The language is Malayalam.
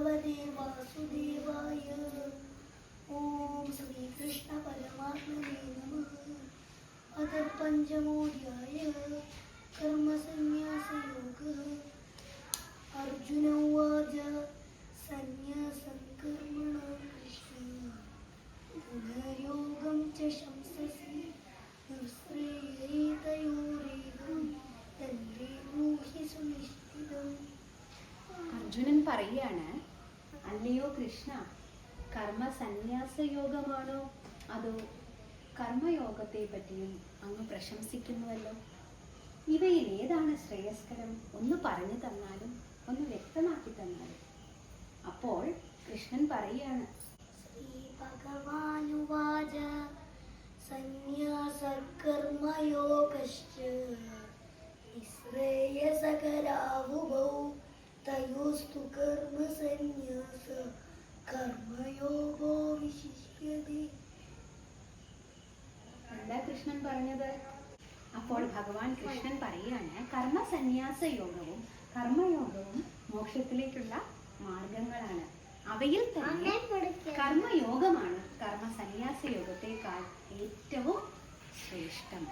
वासुदेवाय ॐ श्रीकृष्णपरमात्मने नमः अथ पञ्चमोऽध्यायः कर्मसन्न्यासयोगः अर्जुन അർജുനൻ പറയാണ് അല്ലയോ കൃഷ്ണ കർമ്മ സന്യാസ യോഗമാണോ അതോ കർമ്മയോഗത്തെ പറ്റിയും അങ്ങ് പ്രശംസിക്കുന്നുവല്ലോ? ഇവയിൽ ഏതാണ് ശ്രേയസ്കരം? ഒന്ന് പറഞ്ഞു തന്നാലും ഒന്ന് വ്യക്തമാക്കി തന്നാലും. അപ്പോൾ കൃഷ്ണൻ പറയാണ് ശ്രീഭഗവാനുവാച തയോസ്തു കർമ്മസന്യാസ കർമ്മയോഗോ വിശിഷ്യതേ എന്താ കൃഷ്ണൻ പറഞ്ഞത്? അപ്പോൾ ഭഗവാൻ കൃഷ്ണൻ പറയാണ് കർമ്മ സന്യാസ യോഗവും കർമ്മയോഗവും മോക്ഷത്തിലേക്കുള്ള മാർഗങ്ങളാണ്. അവയിൽ തന്നെ കർമ്മയോഗമാണ് കർമ്മ സന്യാസ യോഗത്തെക്കാൾ ഏറ്റവും ശ്രേഷ്ഠം.